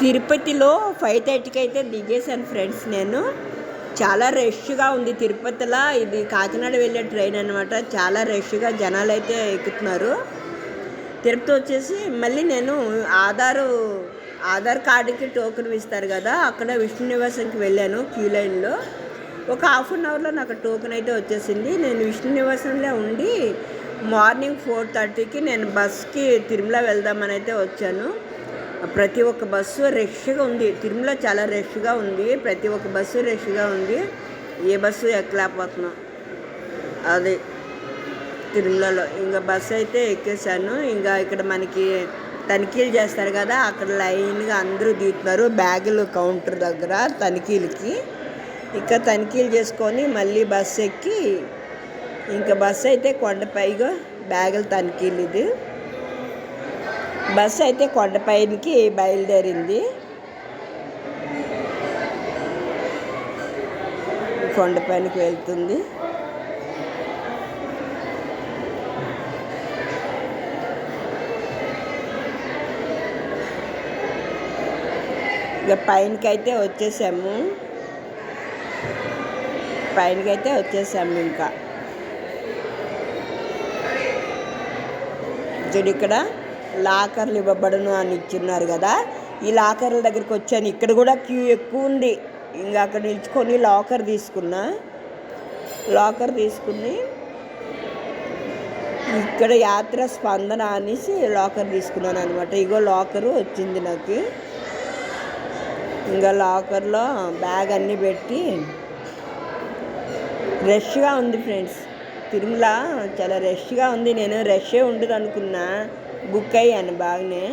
తిరుపతిలో ఫైవ్ థర్టీకి అయితే దిగేశాను ఫ్రెండ్స్ నేను. చాలా రష్గా ఉంది తిరుపతిలో. ఇది కాకినాడ వెళ్ళే ట్రైన్ అనమాట చాలా రష్గా జనాలు అయితే ఎక్కుతున్నారు. తిరుపతి వచ్చేసి మళ్ళీ నేను ఆధారు ఆధార్ కార్డుకి టోకెన్ ఇస్తారు కదా అక్కడ విష్ణు నివాసంకి వెళ్ళాను క్యూ లైన్లో. ఒక హాఫ్ అన్ అవర్లో నాకు టోకెన్ అయితే వచ్చేసింది. నేను విష్ణు నివాసంలో ఉండి మార్నింగ్ ఫోర్ థర్టీకి నేను బస్కి తిరుమల వెళ్దామని అయితే వచ్చాను. ప్రతి ఒక్క బస్సు రష్గా ఉంది. తిరుమల చాలా రష్గా ఉంది. ప్రతి ఒక్క బస్సు రష్గా ఉంది. ఏ బస్సు ఎక్కలేకపోతున్నాం. అది తిరుమలలో. ఇంకా బస్సు అయితే ఎక్కేసాను. ఇంకా ఇక్కడ మనకి తనిఖీలు చేస్తారు కదా అక్కడ లైన్గా అందరూ దిగుతున్నారు. బ్యాగులు కౌంటర్ దగ్గర తనిఖీలకి. ఇంకా తనిఖీలు చేసుకొని మళ్ళీ బస్సు ఎక్కి ఇంకా బస్సు అయితే కొండపైగా బ్యాగులు తనిఖీలు ఇది. బస్సు అయితే కొండపైనకి బయలుదేరింది. కొండపైనకి వెళ్తుంది. ఇక పైనకైతే వచ్చేసాము. పైనకైతే వచ్చేసాము ఇంకా. చూడు ఇక్కడ లాకర్లు ఇవ్వబడును అని ఇచ్చిన్నారు కదా. ఈ లాకర్ల దగ్గరికి వచ్చాను. ఇక్కడ కూడా క్యూ ఎక్కువ ఉంది. ఇంకా అక్కడ నిల్చుకొని లాకర్ తీసుకున్నా. లాకర్ తీసుకుని ఇక్కడ యాత్ర స్పందన అనేసి లాకర్ తీసుకున్నాను అనమాట ఇగో లాకరు వచ్చింది నాకు. ఇంకా లాకర్లో బ్యాగ్ అన్నీ పెట్టి రష్గా ఉంది ఫ్రెండ్స్. తిరుమల చాలా రష్గా ఉంది. నేను రష్ే ఉండదు అనుకున్నా బుక్ అయ్యాను బాగానే.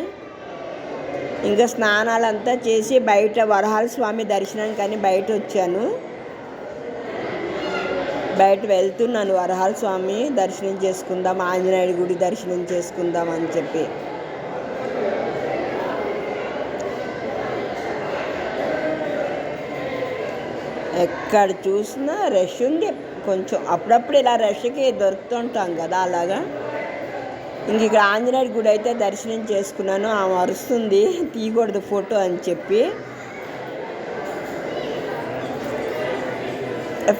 ఇంకా స్నానాలంతా చేసి బయట వరహాల స్వామి దర్శనానికి అని బయట వచ్చాను. బయట వెళ్తున్నాను వరహాల స్వామి దర్శనం చేసుకుందాం ఆంజనేయుడి గుడి దర్శనం చేసుకుందాం అని చెప్పి. ఎక్కడ చూసినా రష్ ఉంది. కొంచెం అప్పుడప్పుడు ఇలా రష్కి దొరుకుతుంటాం కదా అలాగా. ఇంక ఇక్కడ ఆంజనేయుడి గుడి అయితే దర్శనం చేసుకున్నాను. ఆమె అరుస్తుంది తీయకూడదు ఫోటో అని చెప్పి.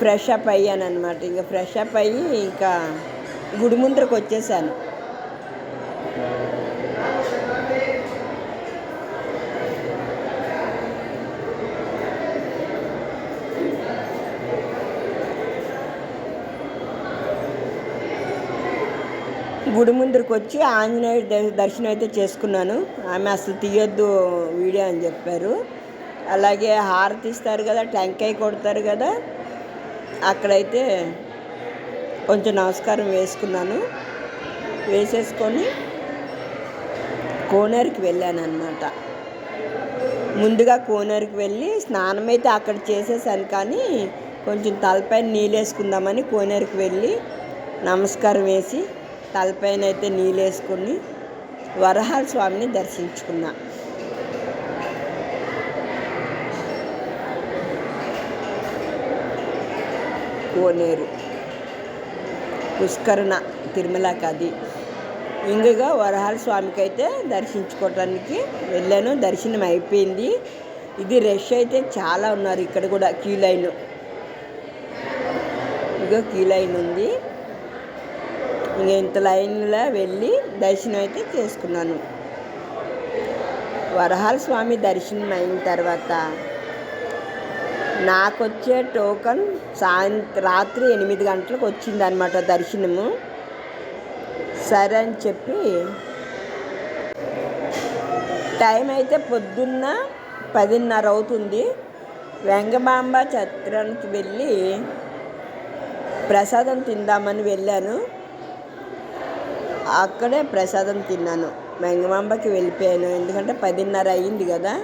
ఫ్రెష్ అప్ అయ్యాను అనమాట ఇంకా ఫ్రెష్ అప్ అయ్యి ఇంకా గుడి ముందరకు వచ్చేసాను. గుడి ముందరికి వచ్చి ఆంజనేయ దర్శనం అయితే చేసుకున్నాను. ఆమె అసలు తీయొద్దు వీడియో అని చెప్పారు. అలాగే హారతి ఇస్తారు కదా టెంకాయ కొడతారు కదా అక్కడైతే కొంచెం నమస్కారం వేసుకున్నాను. వేసేసుకొని కోనేరుకి వెళ్ళాను అనమాట ముందుగా కోనేరుకి వెళ్ళి స్నానం అయితే అక్కడ చేసేసాను కానీ కొంచెం తలపైన నీళ్ళు వేసుకుందామని కోనేరుకి వెళ్ళి నమస్కారం వేసి తలపైన అయితే నీళ్ళు వేసుకుని వరహాల స్వామిని దర్శించుకున్నా. కోనేరు పుష్కరణ తిరుమలకి అది ఇంకగా వరహాల స్వామికి అయితే దర్శించుకోవటానికి వెళ్ళాను. దర్శనం అయిపోయింది. ఇది రష్ అయితే చాలా ఉన్నారు. ఇక్కడ కూడా క్యూ లైన్. ఇగో క్యూ లైన్ ఉంది. ఇంకా ఇంత లైన్లో వెళ్ళి దర్శనం అయితే చేసుకున్నాను. వరహాల స్వామి దర్శనం అయిన తర్వాత నాకు వచ్చే టోకన్ సాయంత్రం రాత్రి ఎనిమిది గంటలకు వచ్చిందనమాట దర్శనము. సరే అని చెప్పి టైం అయితే పొద్దున్న పదిన్నర అవుతుంది. వెంగమాంబ ఛత్రానికి వెళ్ళి ప్రసాదం తిందామని వెళ్ళాను. అక్కడే ప్రసాదం తిన్నాను. మెంగమాంబకి వెళ్ళిపోయాను. ఎందుకంటే పదిన్నర అయ్యింది కదా.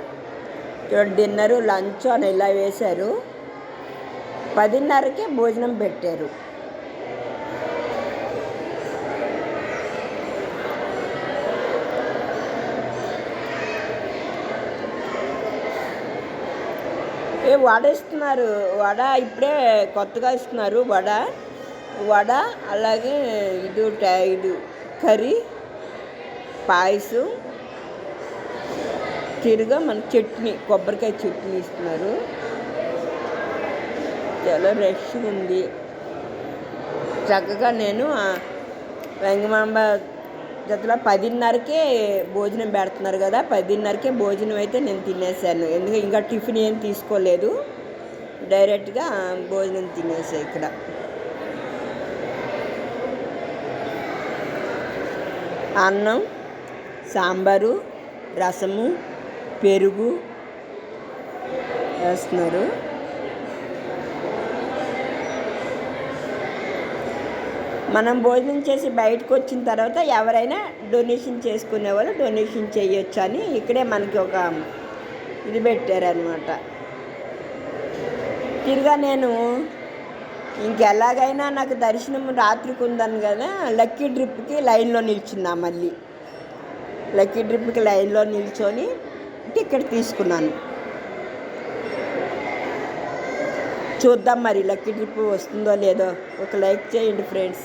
ఇక్కడ డిన్నరు లంచ్ అని ఇలా వేశారు. పదిన్నరకే భోజనం పెట్టారు. ఏ వడ ఇస్తున్నారు వడ ఇప్పుడే కొత్తగా ఇస్తున్నారు వడ వడ అలాగే ఇది ఇది కర్రీ పాయసం తిరుగా మన చట్నీ కొబ్బరికాయ చట్నీ ఇస్తున్నారు. చాలా రష్గా ఉంది. చక్కగా నేను వెంగమాంబ జతలో పదిన్నరకే భోజనం పెడుతున్నారు కదా పదిన్నరకే భోజనం అయితే నేను తినేసాను. ఎందుకంటే ఇంకా టిఫిన్ ఏం తీసుకోలేదు. డైరెక్ట్గా భోజనం తినేసా ఇక్కడ. అన్నం సాంబారు రసము పెరుగు వేస్తున్నారు. మనం భోజనం చేసి బయటకు వచ్చిన తర్వాత ఎవరైనా డొనేషన్ చేసుకునే వాళ్ళు డొనేషన్ చేయొచ్చు అని ఇక్కడే మనకి ఒక ఇది పెట్టారనమాట తిరిగా నేను ఇంకెలాగైనా నాకు దర్శనం రాత్రికి ఉందని కదా లక్కీ డ్రిప్కి లైన్లో నిల్చున్నా మళ్ళీ. లక్కీ డ్రిప్కి లైన్లో నిల్చొని టికెట్ తీసుకున్నాను. చూద్దాం మరి లక్కీ ట్రిప్ వస్తుందో లేదో. ఒక లైక్ చేయండి ఫ్రెండ్స్.